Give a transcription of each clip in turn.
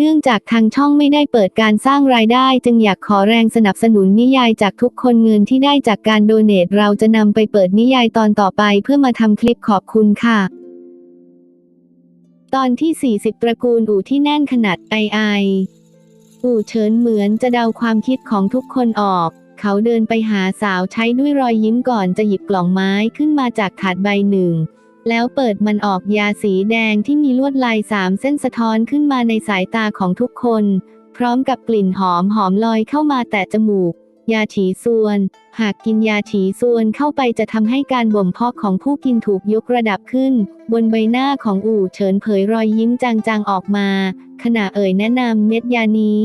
เนื่องจากทางช่องไม่ได้เปิดการสร้างรายได้ จึงอยากขอแรงสนับสนุนนิยายจากทุกคนเงินที่ได้จากการโดเนทเราจะนำไปเปิดนิยายตอนต่อไปเพื่อมาทำคลิปขอบคุณค่ะ ตอนที่ 40 ตระกูลอู่ที่แน่นขนาดไอไออู่เฉินเหมือนจะเดาความคิดของทุกคนออก เขาเดินไปหาสาวใช้ด้วยรอยยิ้มก่อนจะหยิบกล่องไม้ขึ้นมาจากถาดใบหนึ่ง แล้วเปิดมันออกยาสีแดงที่มีลวดลายสามเส้นสะท้อนขึ้นมาในสายตาของทุกคน พร้อมกับกลิ่นหอมหอมลอยเข้ามาแตะจมูก ยาฉีส่วน หากกินยาฉีส่วนเข้าไปจะทำให้การบ่มเพาะของผู้กินถูกยกระดับขึ้น บนใบหน้าของอู่เฉินเผยรอยยิ้มจางๆออกมา ขณะเอ่ยแนะนำเม็ดยานี้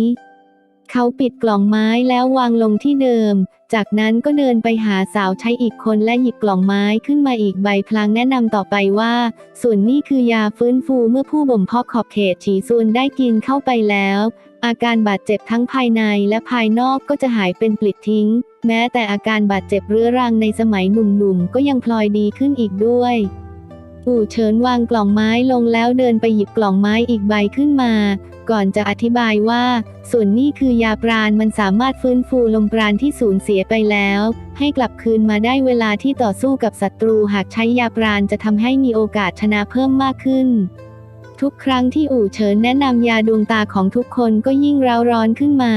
เขาปิดกล่องไม้แล้ววางลงที่เดิม จากนั้นก็เดินไปหาสาวใช้อีกคนและหยิบกล่องไม้ขึ้นมาอีกใบพลางแนะนำต่อไปว่า ส่วนนี้คือยาฟื้นฟูเมื่อผู้บ่มเพาะขอบเขตฉีส่วนได้กินเข้าไปแล้ว อาการบาดเจ็บทั้งภายในและภายนอกก็จะหายเป็นปลิดทิ้ง แม้แต่อาการบาดเจ็บเรื้อรังในสมัยหนุ่มๆก็ยังพลอยดีขึ้นอีกด้วยอู่เฉินวางกล่องไม้ลงแล้วเดินไปหยิบกล่องไม้อีกใบขึ้นมา ก่อนจะอธิบายว่า ส่วนนี้คือยาปราณมันสามารถฟื้นฟูลมปราณที่สูญเสียไปแล้ว ให้กลับคืนมาได้เวลาที่ต่อสู้กับศัตรูหากใช้ยาปราณจะทำให้มีโอกาสชนะเพิ่มมากขึ้น ทุกครั้งที่อู่เฉินแนะนำยาดวงตาของทุกคนก็ยิ่งเร้าร้อนขึ้นมา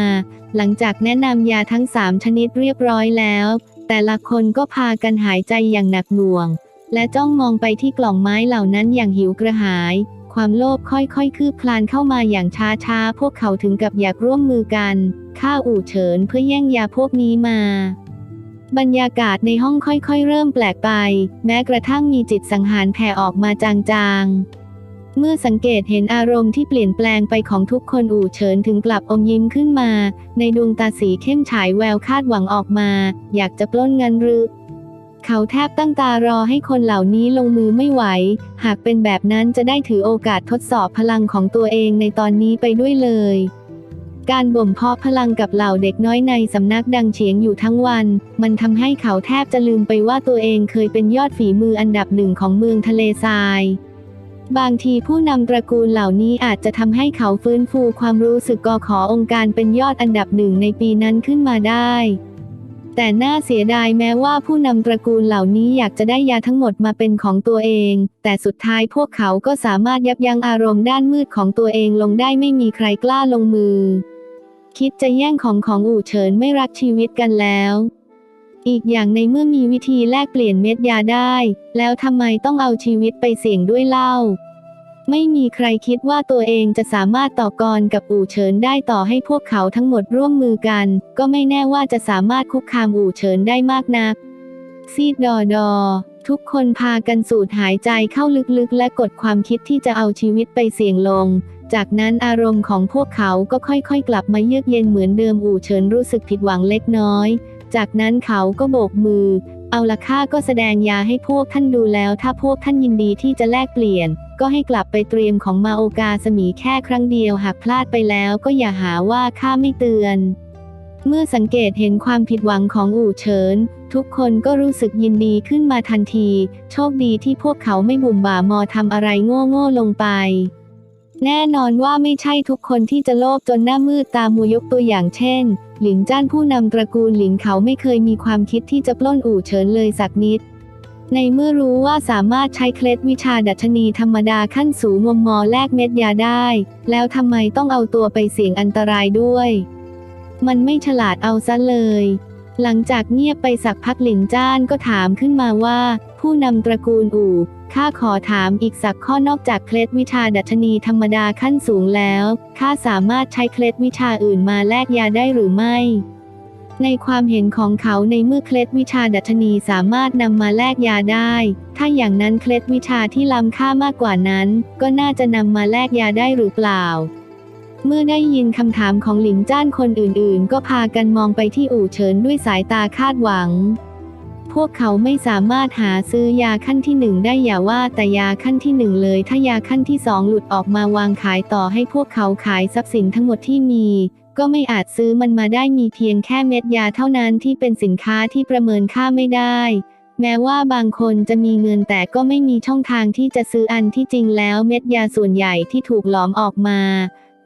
หลังจากแนะนำยาทั้งสามชนิดเรียบร้อยแล้ว แต่ละคนก็พากันหายใจอย่างหนักหน่วงและจ้องมองไปที่กล่องไม้เหล่านั้นอย่างหิวกระหาย ความโลภค่อยๆ คืบคลานเข้ามาอย่างช้าๆ พวกเขาถึงกับอยากร่วมมือกันฆ่าอู่เฉินเพื่อแย่งยาพวกนี้มา บรรยากาศในห้องค่อยๆ เริ่มแปลกไป แม้กระทั่งมีจิตสังหารแผ่ออกมาจางๆ เมื่อสังเกตเห็นอารมณ์ที่เปลี่ยนแปลงไปของทุกคนอู่เฉินถึงกลับอมยิ้มขึ้นมา ในดวงตาสีเข้มฉายแววคาดหวังออกมา อยากจะปล้นเงินหรือ เขาแทบตั้งตารอให้คนเหล่านี้ลงมือไม่ไหว หากเป็นแบบนั้นจะได้ถือโอกาสทดสอบพลังของตัวเองในตอนนี้ไปด้วยเลย การบ่มเพาะพลังกับเหล่าเด็กน้อยในสำนักดังเฉียงอยู่ทั้งวัน มันทำให้เขาแทบจะลืมไปว่าตัวเองเคยเป็นยอดฝีมืออันดับหนึ่งของเมืองทะเลทรายบางทีผู้นำตระกูลเหล่านี้อาจจะทำให้เขาฟื้นฟูความรู้สึกกอขอองค์การเป็นยอดอันดับหนึ่งในปีนั้นขึ้นมาได้ แต่น่าเสียดายแม้ว่าผู้นำตระกูลเหล่านี้อยากจะได้ยาทั้งหมดมาเป็นของตัวเอง แต่สุดท้ายพวกเขาก็สามารถยับยั้งอารมณ์ด้านมืดของตัวเองลงได้ไม่มีใครกล้าลงมือ คิดจะแย่งของของอู่เฉินไม่รักชีวิตกันแล้ว อีกอย่างในเมื่อมีวิธีแลกเปลี่ยนเม็ดยาได้ แล้วทำไมต้องเอาชีวิตไปเสี่ยงด้วยเล่า ไม่มีใครคิดว่าตัวเองจะสามารถต่อกรกับอู่เฉินได้ต่อให้พวกเขาทั้งหมดร่วมมือกัน ก็ไม่แน่ว่าจะสามารถคุกคามอู่เฉินได้มากนัก ซีดดอดอ ทุกคนพากันสูดหายใจเข้าลึกๆ และกดความคิดที่จะเอาชีวิตไปเสี่ยงลง จากนั้นอารมณ์ของพวกเขาก็ค่อยๆ กลับมาเยือกเย็นเหมือนเดิมอู่เฉินรู้สึกผิดหวังเล็กน้อย จากนั้นเขาก็โบกมือ เอาละข้าก็แสดงยาให้พวกท่านดูแล้ว ถ้าพวกท่านยินดีที่จะแลกเปลี่ยน ก็ให้กลับไปเตรียมของมาโอกาสมีแค่ครั้งเดียวหากพลาดไปแล้วก็อย่าหาว่าข้าไม่เตือน เมื่อสังเกตเห็นความผิดหวังของอู่เฉิน ทุกคนก็รู้สึกยินดีขึ้นมาทันที โชคดีที่พวกเขาไม่บุ่มบ่ามอทำอะไรโง่โง่ลงไป แน่นอนว่าไม่ใช่ทุกคนที่จะโลภจนหน้ามืดตามัวยกตัวอย่างเช่น หลินจ้านผู้นำตระกูลหลินเขาไม่เคยมีความคิดที่จะปล้นอู่เฉินเลยสักนิด ในเมื่อรู้ว่าสามารถใช้เคล็ดวิชาดัชนีธรรมดาขั้นสูงมมมอแลกเม็ดยาได้ แล้วทำไมต้องเอาตัวไปเสี่ยงอันตรายด้วย มันไม่ฉลาดเอาซะเลย หลังจากเงียบไปสักพักหลินจ้านก็ถามขึ้นมาว่า ผู้นำตระกูลอู่ข้าขอถามอีกสักข้อนอกจากเคล็ดวิชาดัชนีธรรมดาขั้นสูงแล้วข้าสามารถใช้เคล็ดวิชาอื่นมาแลกยาได้หรือไม่ ในความเห็นของเขาในเมื่อเคล็ดวิชาดัชนีสามารถนำมาแลกยาได้ ถ้าอย่างนั้นเคล็ดวิชาที่ล้ำค่ามากกว่านั้น ก็น่าจะนำมาแลกยาได้หรือเปล่า เมื่อได้ยินคำถามของหลิงจ้านคนอื่นๆ ก็พากันมองไปที่อู่เฉินด้วยสายตาคาดหวัง พวกเขาไม่สามารถหาซื้อยาขั้นที่หนึ่งได้อย่าว่าแต่ยาขั้นที่หนึ่งเลย ถ้ายาขั้นที่สองหลุดออกมาวางขายต่อให้พวกเขาขายทรัพย์สินทั้งหมดที่มี ก็ไม่อาจซื้อมันมาได้มีเพียงแค่เม็ดยาเท่านั้นที่เป็นสินค้าที่ประเมินค่าไม่ได้ แม้ว่าบางคนจะมีเงินแต่ก็ไม่มีช่องทางที่จะซื้ออันที่จริงแล้วเม็ดยาส่วนใหญ่ที่ถูกหลอมออกมา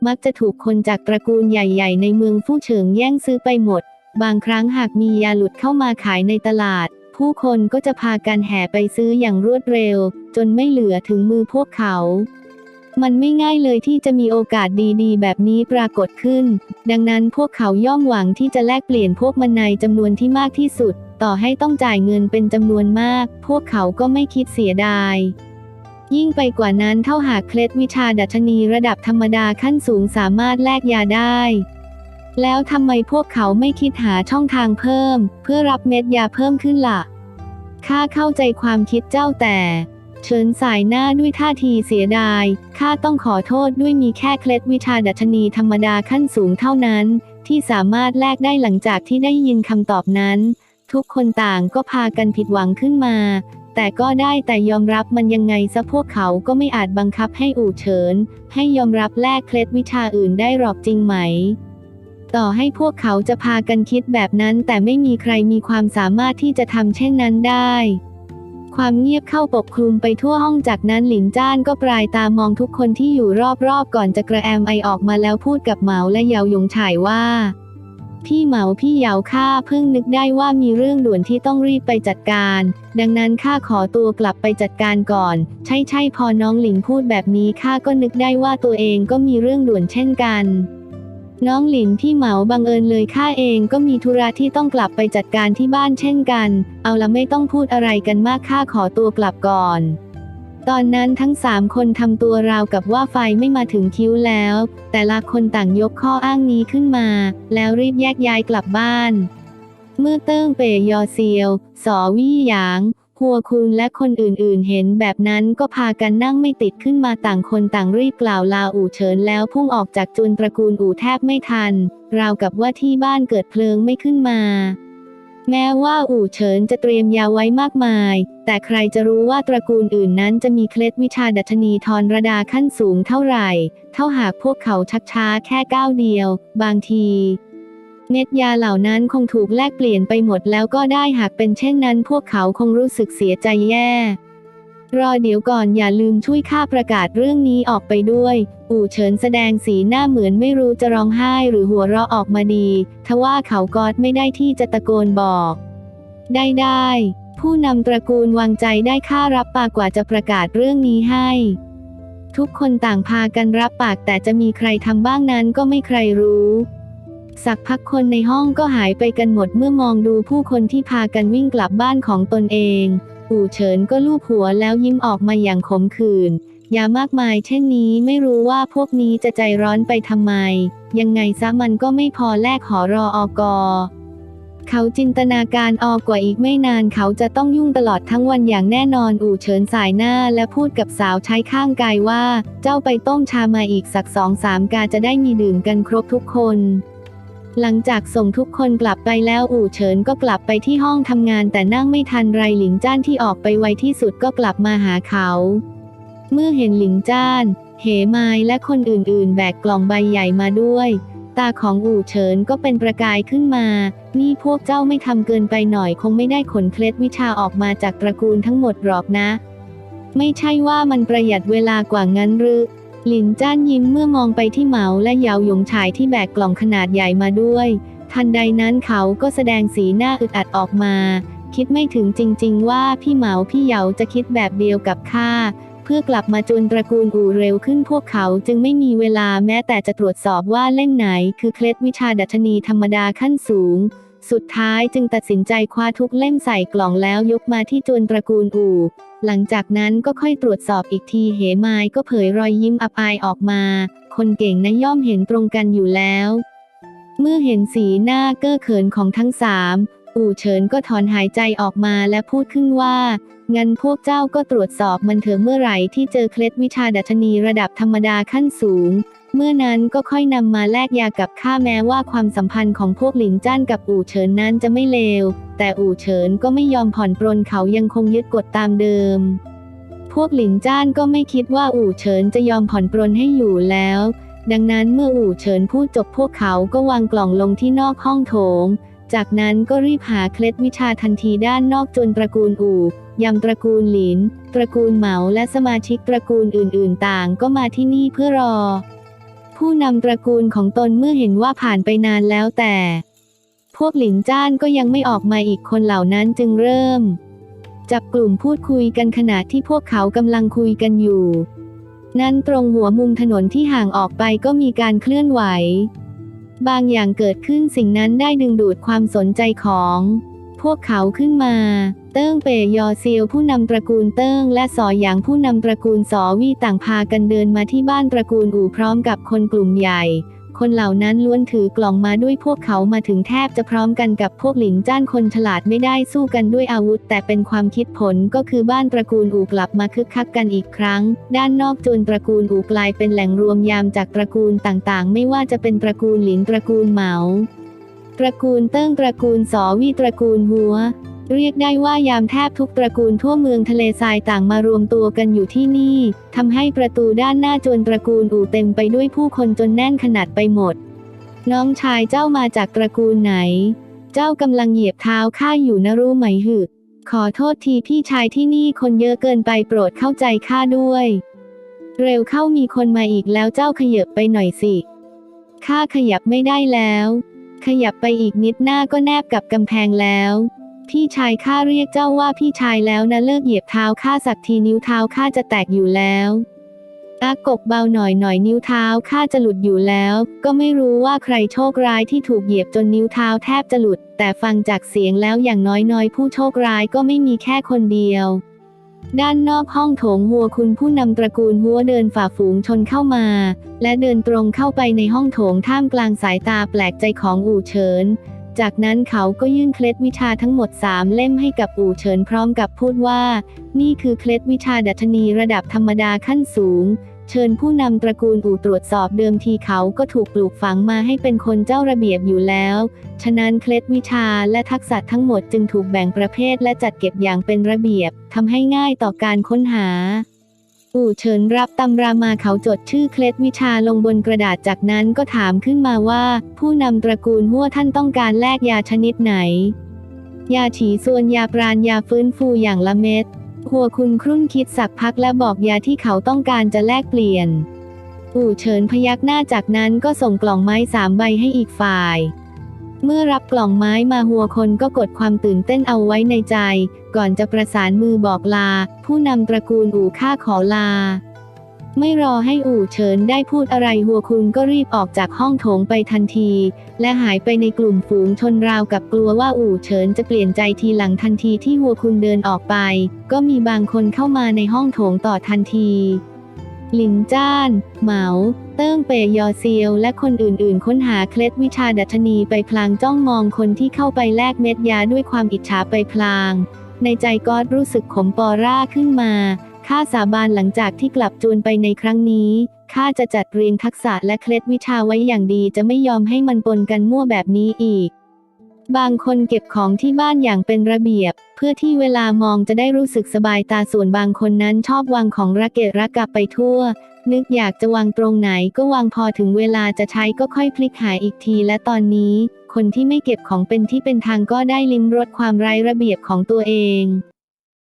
มักจะถูกคนจากตระกูลใหญ่ๆ ในเมืองฟู่เฉิงแย่งซื้อไปหมด บางครั้งหากมียาหลุดเข้ามาขายในตลาด ผู้คนก็จะพากันแห่ไปซื้ออย่างรวดเร็ว จนไม่เหลือถึงมือพวกเขา มันไม่ง่ายเลยที่จะมีโอกาสดีๆ แบบนี้ปรากฏขึ้น ดังนั้นพวกเขาย่อมหวังที่จะแลกเปลี่ยนพวกมันในจำนวนที่มากที่สุด ต่อให้ต้องจ่ายเงินเป็นจำนวนมาก พวกเขาก็ไม่คิดเสียดาย ยิ่งไปกว่านั้นเท่าหากเคล็ดวิชาดัชนีระดับธรรมดาขั้นสูงสามารถแลกยาได้ แล้วทำไมพวกเขาไม่คิดหาช่องทางเพิ่ม เพื่อรับเม็ดยาเพิ่มขึ้นล่ะข้าเข้าใจความคิดเจ้าแต่ เฉินสายหน้าด้วยท่าทีเสียดาย ข้าต้องขอโทษด้วยมีแค่เคล็ดวิชาดัชนีธรรมดาขั้นสูงเท่านั้น ที่สามารถแลกได้หลังจากที่ได้ยินคำตอบนั้น ทุกคนต่างก็พากันผิดหวังขึ้นมา แต่ก็ได้แต่ยอมรับมันยังไงซะพวกเขาก็ไม่อาจบังคับให้อู่เฉิน ให้ยอมรับแลกเคล็ดวิชาอื่นได้หรอกจริงไหมต่อให้พวกเขาจะพากันคิดแบบนั้นแต่ไม่มีใครมีความสามารถที่จะทำเช่นนั้นได้ ความเงียบเข้าปกคลุมไปทั่วห้องจากนั้นหลินจ้านก็ปลายตามองทุกคนที่อยู่รอบๆ ก่อนจะกระแอมไอออกมาแล้วพูดกับเหมาและเยาหยงฉายว่า พี่เหมาพี่เยาข้าเพิ่งนึกได้ว่ามีเรื่องด่วนที่ต้องรีบไปจัดการ ดังนั้นข้าขอตัวกลับไปจัดการก่อน ใช่ใช่พอน้องหลินพูดแบบนี้ข้าก็นึกได้ว่าตัวเองก็มีเรื่องด่วนเช่นกัน น้องหลินพี่เหมาบังเอิญเลยข้าเองก็มีธุระที่ต้องกลับไปจัดการที่บ้านเช่นกัน เอาละไม่ต้องพูดอะไรกันมากข้าขอตัวกลับก่อน ตอนนั้นทั้งสามคนทำตัวราวกับว่าไฟไม่มาถึงคิ้วแล้ว แต่ละคนต่างยกข้ออ้างนี้ขึ้นมา แล้วรีบแยกย้ายกลับบ้าน เมื่อเติ้งเป่ยอเซียว สอวี่หยาง หัวคุณและคนอื่นๆ เห็นแบบนั้นก็พากันนั่งไม่ติดขึ้นมาต่างคนต่างรีบกล่าวลาอู่เฉินแล้วพุ่งออกจากจุนตระกูลอู่แทบไม่ทัน ราวกับว่าที่บ้านเกิดเพลิงไม่ขึ้นมา แม้ว่าอู่เฉินจะเตรียมยาไว้มากมาย แต่ใครจะรู้ว่าตระกูลอื่นนั้นจะมีเคล็ดวิชาดัชนีทรระดาขั้นสูงเท่าไหร่ เท่าหากพวกเขาชักช้าแค่ก้าวเดียว บางที เม็ดยาเหล่านั้นคงถูกแลกเปลี่ยนไปหมดแล้วก็ได้หากเป็นเช่นนั้นพวกเขาคงรู้สึกเสียใจแย่ รอเดี๋ยวก่อนอย่าลืมช่วยข้าประกาศเรื่องนี้ออกไปด้วย อู่เฉินแสดงสีหน้าเหมือนไม่รู้จะร้องไห้หรือหัวเราะออกมาดีทว่าเขากอดไม่ได้ที่จะตะโกนบอก ได้ได้ผู้นำตระกูลวางใจได้ข้ารับปากกว่าจะประกาศเรื่องนี้ให้ ทุกคนต่างพากันรับปากแต่จะมีใครทำบ้างนั้นก็ไม่ใครรู้ สักพักคนในห้องก็หายไปกันหมดเมื่อมองดูผู้คนที่พากันวิ่งกลับบ้านของตนเอง อู่เฉินก็ลูบหัวแล้วยิ้มออกมาอย่างขมขื่นอย่ามากมายเช่นนี้ไม่รู้ว่าพวกนี้จะใจร้อนไปทำไม ยังไงซะมันก็ไม่พอแลกหอรออกอเขาจินตนาการออกกว่าอีกไม่นานเขาจะต้องยุ่งตลอดทั้งวันอย่างแน่นอนอู่เฉินสายหน้าและพูดกับสาวใช้ข้างกายว่า เจ้าไปต้มชามาอีกสักสองสามกาจะได้มีดื่มกันครบทุกคน หลังจากส่งทุกคนกลับไปแล้วอู่เฉินก็กลับไปที่ห้องทำงานแต่นั่งไม่ทันไรหลิงจ้านที่ออกไปไวที่สุดก็กลับมาหาเขา เมื่อเห็นหลิงจ้าน เหมายและคนอื่นๆ แบกกล่องใบใหญ่มาด้วย ตาของอู่เฉินก็เป็นประกายขึ้นมา นี่พวกเจ้าไม่ทำเกินไปหน่อยคงไม่ได้ขนเคล็ดวิชาออกมาจากตระกูลทั้งหมดหรอกนะ ไม่ใช่ว่ามันประหยัดเวลากว่างั้นหรือ หลินจ้านยิ้มเมื่อมองไปที่เหมาและเยาหยงฉายที่แบกกล่องขนาดใหญ่มาด้วย ทันใดนั้นเขาก็แสดงสีหน้าอึดอัดออกมา คิดไม่ถึงจริง ๆ ว่าพี่เหมาพี่เหยาจะคิดแบบเดียวกับข้าเพื่อกลับมาจนตระกูลอู่เร็วขึ้นพวกเขาจึงไม่มีเวลาแม้แต่จะตรวจสอบว่าเล่มไหน คือเคล็ดวิชาดัชนีธรรมดาขั้นสูง สุดท้ายจึงตัดสินใจคว้าทุกเล่มใส่กล่องแล้วยกมาที่จวนตระกูลอู่ หลังจากนั้นก็ค่อยตรวจสอบอีกทีเหมายก็เผยรอยยิ้มอับอายออกมา คนเก่งนะย่อมเห็นตรงกันอยู่แล้ว เมื่อเห็นสีหน้าเก้อเขินของทั้งสามอู่เฉินก็ถอนหายใจออกมาและพูดขึ้นว่า งั้นพวกเจ้าก็ตรวจสอบมันเถอะเมื่อไหร่ที่เจอเคล็ดวิชาดัชนีระดับธรรมดาขั้นสูง เมื่อนั้นก็ค่อยนำมาแลกยากับข้าแม้ว่าความสัมพันธ์ของพวกหลินจ้านกับอู่เฉินนั้นจะไม่เลว แต่อู่เฉินก็ไม่ยอมผ่อนปรนเขายังคงยึดกฎตามเดิม พวกหลินจ้านก็ไม่คิดว่าอู่เฉินจะยอมผ่อนปรนให้อยู่แล้ว ดังนั้นเมื่ออู่เฉินพูดจบพวกเขาก็วางกล่องลงที่นอกห้องโถง จากนั้นก็รีบหาเคล็ดวิชาทันทีด้านนอกจนตระกูลอู่ยำตระกูลหลิน ตระกูลเหมาและสมาชิกตระกูลอื่น ๆ ต่างก็มาที่นี่เพื่อรอ ผู้นำตระกูลของตนเมื่อเห็นว่าผ่านไปนานแล้วแต่ พวกหลินจ้านก็ยังไม่ออกมาอีกคนเหล่านั้นจึงเริ่ม จับกลุ่มพูดคุยกันขณะที่พวกเขากำลังคุยกันอยู่ นั่นตรงหัวมุมถนนที่ห่างออกไปก็มีการเคลื่อนไหว บางอย่างเกิดขึ้นสิ่งนั้นได้ดึงดูดความสนใจของ พวกเขาขึ้นมา เติ้งเปยยอเซียวผู้นำตระกูลเติ้งและสอหยางผู้นำตระกูลสอวีต่างพากันเดินมาที่บ้านตระกูลอู่พร้อมกับคนกลุ่มใหญ่ คนเหล่านั้นล้วนถือกล่องมาด้วยพวกเขามาถึงแทบจะพร้อมกันกับพวกหลินจ้านคนฉลาดไม่ได้สู้กันด้วยอาวุธ แต่เป็นความคิดผลก็คือบ้านตระกูลอู่กลับมาคึกคักกันอีกครั้ง ด้านนอกจนตระกูลอู่กลายเป็นแหล่งรวมยามจากตระกูลต่างๆ ไม่ว่าจะเป็นตระกูลหลินตระกูลเหมา ระกูลเติ้งตระกูลสอวีตระกูลหัว เรียกได้ว่ายามแทบทุกตระกูลทั่วเมืองทะเลทรายต่างมารวมตัวกันอยู่ที่นี่ทำให้ประตูด้านหน้าจวนตระกูลอู่เต็มไปด้วยผู้คนจนแน่นขนาดไปหมด น้องชายเจ้ามาจากตระกูลไหน เจ้ากำลังเหยียบเท้าข้าอยู่นะรู้ไหมหึขอโทษทีพี่ชายที่นี่คนเยอะเกินไปโปรดเข้าใจข้าด้วย เร็วเข้ามีคนมาอีกแล้วเจ้าขยับไปหน่อยสิข้าขยับไม่ได้แล้ว ขยับไปอีกนิดหน้าก็แนบกับกำแพงแล้ว พี่ชายข้าเรียกเจ้าว่าพี่ชายแล้วนะเลิกเหยียบเท้าข้าสักทีนิ้วเท้าข้าจะแตกอยู่แล้วอากกเบาหน่อยหน่อยนิ้วเท้าข้าจะหลุดอยู่แล้ว ก็ไม่รู้ว่าใครโชคร้ายที่ถูกเหยียบจนนิ้วเท้าแทบจะหลุด แต่ฟังจากเสียงแล้วอย่างน้อยๆ ผู้โชคร้ายก็ไม่มีแค่คนเดียว ด้านนอกห้องโถงหัวคุณผู้นำตระกูลหัวเดินฝ่าฝูงชนเข้ามา และเดินตรงเข้าไปในห้องโถงท่ามกลางสายตาแปลกใจของอู่เฉิน จากนั้นเขาก็ยื่นเคล็ดวิชาทั้งหมดสามเล่มให้กับอู่เฉินพร้อมกับพูดว่า นี่คือเคล็ดวิชาดัชนีระดับธรรมดาขั้นสูง เชิญผู้นำตระกูลอู่ตรวจสอบเดิมทีเขาก็ถูกปลูกฝังมาให้เป็นคนเจ้าระเบียบอยู่แล้ว ฉะนั้นเคล็ดวิชาและทักษะทั้งหมดจึงถูกแบ่งประเภทและจัดเก็บอย่างเป็นระเบียบทำให้ง่ายต่อการค้นหา อู่เฉินรับตำรามาเขาจดชื่อเคล็ดวิชาลงบนกระดาษจากนั้นก็ถามขึ้นมาว่า ผู้นำตระกูลหัวท่านต้องการแลกยาชนิดไหน ยาฉีส่วนยาปราณยาฟื้นฟูอย่างละเม็ด หัวคุณครุ่นคิดสักพักและบอกยาที่เขาต้องการจะแลกเปลี่ยน อู่เฉินพยักหน้าจากนั้นก็ส่งกล่องไม้สามใบให้อีกฝ่าย เมื่อรับกล่องไม้มาหัวคนก็กดความตื่นเต้นเอาไว้ในใจ ก่อนจะประสานมือบอกลา ผู้นำตระกูลอู่ข้าขอลา ไม่รอให้อู่เฉินได้พูดอะไรหัวคุณก็รีบออกจากห้องโถงไปทันที และหายไปในกลุ่มฝูงชนราวกับกลัวว่าอู่เฉินจะเปลี่ยนใจทีหลังทันทีที่หัวคุณเดินออกไป ก็มีบางคนเข้ามาในห้องโถงต่อทันทีหลินจ้าน เหมา เติ้งเปยยอเซียว และคนอื่นๆ ค้นหาเคล็ดวิชาดัชนีไปพลางจ้องมองคนที่เข้าไปแลกเม็ดยาด้วยความอิจฉาไปพลาง ในใจก็อดรู้สึกขมปอร่าขึ้นมา ข้าสาบานหลังจากที่กลับจูนไปในครั้งนี้ข้าจะจัดเรียงทักษะและเคล็ดวิชาไว้อย่างดีจะไม่ยอมให้มันปนกันมั่วแบบนี้อีก บางคนเก็บของที่บ้านอย่างเป็นระเบียบ เพื่อที่เวลามองจะได้รู้สึกสบายตาส่วนบางคนนั้นชอบวางของระเกะระกะไปทั่ว นึกอยากจะวางตรงไหนก็วางพอถึงเวลาจะใช้ก็ค่อยพลิกหายอีกทีและตอนนี้ คนที่ไม่เก็บของเป็นที่เป็นทางก็ได้ลิ้มรสความไร้ระเบียบของตัวเอง